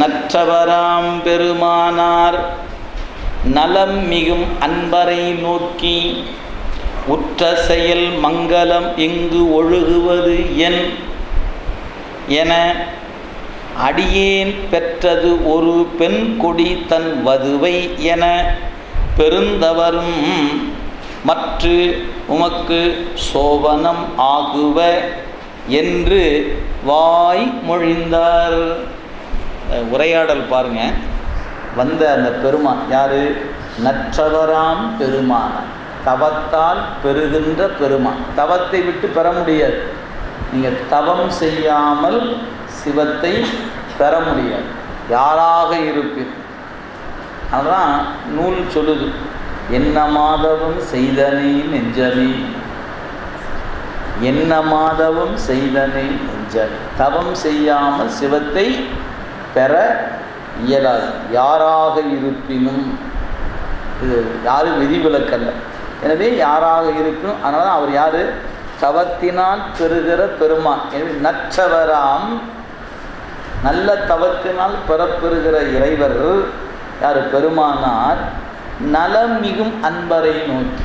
நற்றவராம் பெருமானார் நலம் மிகும் அன்பரை நோக்கி உற்ற செயல் மங்களம் இங்கு ஒழுகுவது என் என அடியேன் பெற்றது ஒரு பெண் கொடி தன் வதுவை என பெருந்தவரும் மற்று உமக்கு சோபனம் ஆகுவ என்று வாய் மொழிந்தார். உரையாடல் பாருங்க. வந்த அந்த பெருமான் யாரு? நற்றவராம் பெருமான. தவத்தால் பெறுகின்ற பெருமான். தவத்தை விட்டு பெற முடியாது. நீங்கள் தவம் செய்யாமல் சிவத்தை பெற முடியாது. யாராக இருப்பீர் அதான் நூல் சொல்லுது. என்ன மாதவம் செய்தனை நெஞ்சனே என்ன மாதவம் செய்தனை நெஞ்சனே தவம் செய்யாமல் சிவத்தை பெற இயலாது. யாராக இருப்பினும் இது யாரும் விதிவிலக்கல்ல எனவே யாராக இருப்பினும் அதனால தான் அவர் யார்? தவத்தினால் பெறுகிற பெருமான். எனவே நற்றவராம் நல்ல தவத்தினால் பெறப்பெறுகிற இறைவர் யார்? பெருமானார். நலம் மிகும் அன்பரை நோக்கி.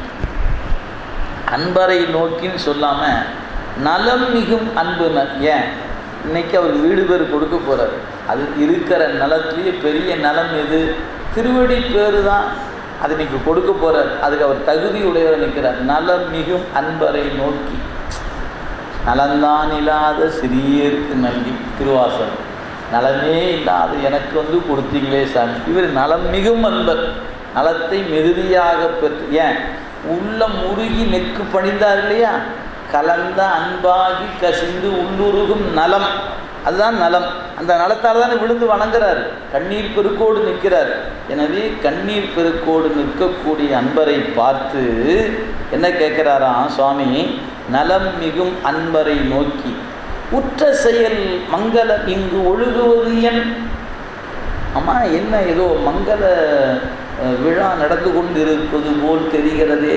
அன்பரை நோக்கின்னு சொல்லாமல் நலம் மிகும் அன்புனர் ஏன்? இன்னைக்கு அவர் வீடு பேர் கொடுக்க போகிறார் அது இருக்கிற நிலத்துலேயே பெரிய நலம் எது? திருவடி பேரு தான் அது இன்னைக்கு கொடுக்க போகிறார் அதுக்கு அவர் தகுதியுடையவர் நிற்கிறார். நலம் மிகும் அன்பரை நோக்கி. நலந்தான் இல்லாத சிறியருக்கு நல்கி. திருவாசன் நலமே இல்லாத எனக்கு வந்து கொடுத்தீங்களே சாமி. இவர் நலம் மிகும் அன்பர். நலத்தை மிகுதியாக பெற்று ஏன்? உள்ள முருகி நெக்கு பணிந்தார் இல்லையா? கலந்த அன்பாகி கசிந்து உள்ளுருகும் நலம். அதுதான் நலம். அந்த நலத்தால் தானே விழுந்து வணங்குறார். கண்ணீர் பெருக்கோடு நிற்கிறார். எனவே கண்ணீர் பெருக்கோடு நிற்கக்கூடிய அன்பரை பார்த்து என்ன கேட்குறாராம் சுவாமி? நலம் மிகும் அன்பரை நோக்கி உற்ற செயல் மங்களம் இங்கு ஒழுகுவது என் அம்மா என்ன ஏதோ மங்கள விழா நடந்து கொண்டு இருப்பது போல் தெரிகிறதே.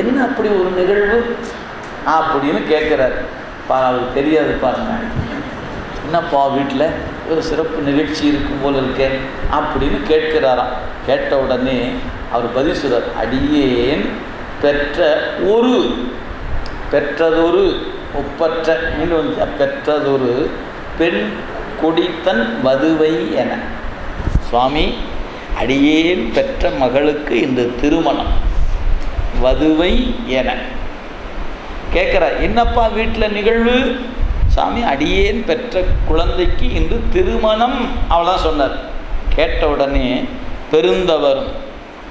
என்ன அப்படி ஒரு நிகழ்வு? அப்படின்னு கேட்குறார். பா அவருக்கு தெரியாது பாருங்க. என்னப்பா வீட்டில் ஒரு சிறப்பு நிகழ்ச்சி இருக்கும் போல் இருக்கேன் அப்படின்னு கேட்கிறாராம். கேட்ட உடனே அவர் பதில் சொல்றார் அடியேன் பெற்ற ஒரு பெற்றதொரு ஒப்பற்ற மீண்டும் வந்து பெற்றதொரு பெண் கொடித்தன் வதுவை என. சுவாமி அடியேன் பெற்ற மகளுக்கு இந்த திருமணம் வதுவை என. கேட்குறா என்னப்பா வீட்டில் நிகழ்வு? சாமி அடியேன் பெற்ற குழந்தைக்கு இன்று திருமணம் அவளாம் சொன்னார். கேட்ட உடனே பெருந்தவரும்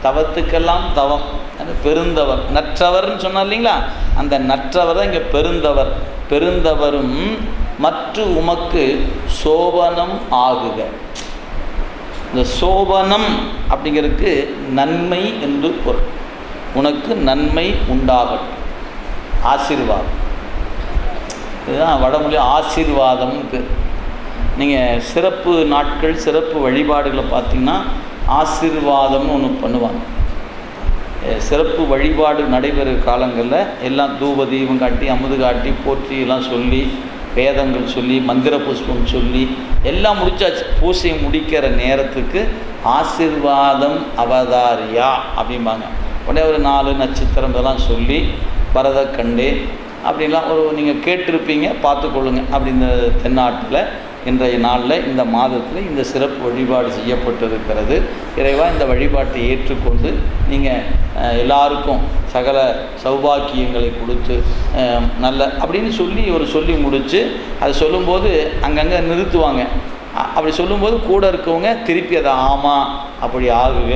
தவத்துக்கெல்லாம் தவம் அந்த பெருந்தவர் நற்றவர்னு சொன்னார் இல்லைங்களா? அந்த நற்றவர் தான் இங்கே பெருந்தவர். பெருந்தவரும் மற்ற உமக்கு சோபனம் ஆகுக. இந்த சோபனம் அப்படிங்கிறதுக்கு நன்மை என்று பொருள். உனக்கு நன்மை உண்டாகட்டும். ஆசீர்வாதம். இதுதான் வடமொழி ஆசீர்வாதம்னு பேர் நீங்கள் சிறப்பு நாட்கள் சிறப்பு வழிபாடுகளை பார்த்தீங்கன்னா ஆசீர்வாதம்னு ஒன்று பண்ணுவாங்க. சிறப்பு வழிபாடு நடைபெறும் காலங்களில் எல்லாம் தூப தீபம் காட்டி அமுது காட்டி போற்றி எல்லாம் சொல்லி வேதங்கள் சொல்லி மந்திர புஷ்பம் சொல்லி எல்லாம் முடிச்சாச்சு. பூசை முடிக்கிற நேரத்துக்கு ஆசீர்வாதம் அவதாரியா அப்படிம்பாங்க. உடனே ஒரு நாலு நட்சத்திரம் இதெல்லாம் சொல்லி பரதக்கண்டே அப்படின்லாம் ஒரு நீங்கள் கேட்டிருப்பீங்க பார்த்துக்கொள்ளுங்க அப்படி இந்த தென்னாட்டில். இன்றைய நாளில் இந்த மாதத்தில் இந்த சிறப்பு வழிபாடு செய்யப்பட்டிருக்கிறது. இறைவா இந்த வழிபாட்டை ஏற்றுக்கொண்டு நீங்கள் எல்லாருக்கும் சகல சௌபாக்கியங்களை கொடுத்து நல்ல அப்படின்னு சொல்லி ஒரு சொல்லி முடித்து அது சொல்லும்போது அங்கங்கே நிறுத்துவாங்க. அப்படி சொல்லும்போது கூட இருக்கவங்க திருப்பி அதை ஆமாம் அப்படி ஆகுக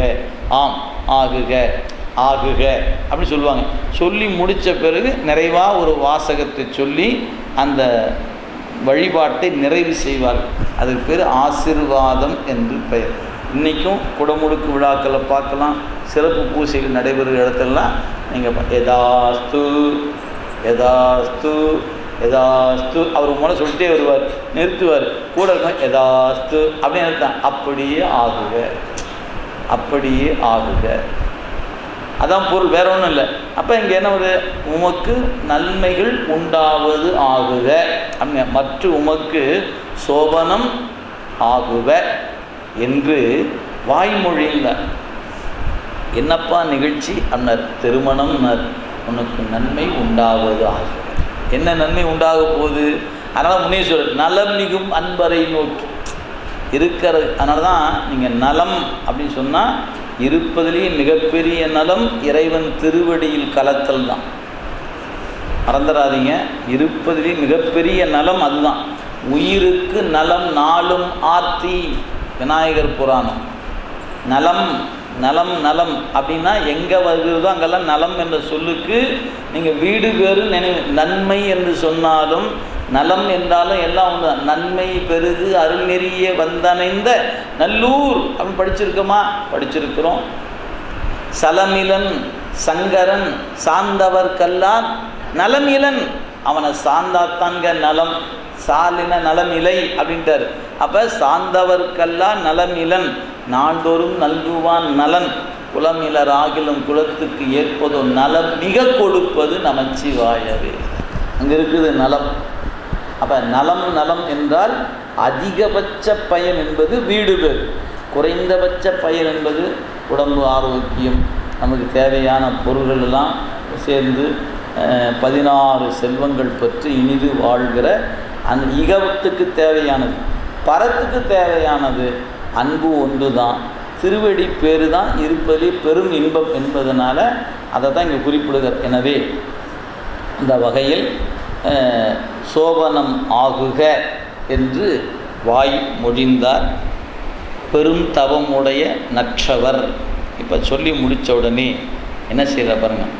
ஆம் ஆகுக. ஆகுக அப்படின்னு சொல்லுவாங்க. சொல்லி முடித்த பிறகு நிறைவாக ஒரு வாசகத்தை சொல்லி அந்த வழிபாட்டை நிறைவு செய்வார்கள் அதுக்கு பேர் ஆசிர்வாதம் என்று பெயர். இன்றைக்கும் குடமுழுக்கு விழாக்களை பார்க்கலாம். சிறப்பு பூசைகள் நடைபெறுகிற இடத்துலலாம் நீங்கள் எதாஸ்து எதாஸ்து எதாஸ்து அவர் மூலம் சொல்லிட்டே வருவார். நிறுத்துவார். கூட இருக்கும் எதாஸ்து அப்படின்னு அர்த்தம். அப்படியே ஆகுக. அப்படியே ஆகுக. அதான் பொருள் வேற ஒன்றும் இல்லை. அப்போ இங்கே என்ன வருது? உமக்கு நன்மைகள் உண்டாவது ஆகுக. அப்படிங்க மற்ற உமக்கு சோபனம் ஆகுவ என்று வாய்மொழியில் என்னப்பா நிகழ்ச்சி? அன்னர் திருமணம்னர் உனக்கு நன்மை உண்டாவது ஆகிறது என்ன நன்மை உண்டாக போகுது? அதனால் முனீஸ்வரர் நலம் மிகும் அன்பரை நோக்கி. இருக்கிறது. அதனால தான் நீங்கள் நலம் அப்படின்னு சொன்னால் இருப்பதிலேயே மிகப்பெரிய நலம் இறைவன் திருவடியில் கலத்தல் தான். மறந்துடாதீங்க இருப்பதிலே மிகப்பெரிய நலம் அதுதான். உயிருக்கு நலம் நாளும் ஆர்த்தி. விநாயகர் புராணம். நலம் நலம் நலம் அப்படின்னா எங்கே வருகிறதோ அங்கெல்லாம் நலம் என்ற சொல்லுக்கு நீங்கள் வீடு பேரு நினைவு நன்மை என்று சொன்னாலும் நலம் என்றாலும் எல்லாம் ஒன்று நன்மை பெருகு அருள் நெறிய வந்தணைந்த நல்லூர். அப்படின்னு படிச்சிருக்கோமா? படிச்சிருக்கிறோம். சலமிலன் சங்கரன் சார்ந்தவர் கல்லான் நலமிலன். அவனை சார்ந்தாத்தாங்க நலம் சாலின நலமிலை அப்படின்ட்டார். அப்போ சார்ந்தவர்க்கெல்லாம் நலமிலன் நாள்தோறும் நல்குவான் நலன். குலமிலராகிலும் குலத்துக்கு ஏற்பதோ நலம் மிக கொடுப்பது நமச்சிவாயவே. அங்கே இருக்குது நலம். அப்போ நலம் நலம் என்றால் அதிகபட்ச பயன் என்பது வீடு பேர். குறைந்தபட்ச பயன் என்பது உடம்பு ஆரோக்கியம். நமக்கு தேவையான பொருள்கள் எல்லாம் சேர்ந்து பதினாறு செல்வங்கள் பற்றி இனிது வாழ்கிற அந்த இகவத்துக்கு தேவையானது. பரத்துக்கு தேவையானது அன்பு ஒன்று தான் திருவடி பேரு தான் இருப்பதிலே பெரும் இன்பம் என்பதனால அதை தான் இங்கே குறிப்பிடுகிறார். எனவே இந்த வகையில் சோபனம் ஆகுக என்று வாய் மொழிந்தார். பெரும் தவமுடைய நற்றவர். இப்போ சொல்லி முடித்த உடனே என்ன செய்கிற பாருங்கள்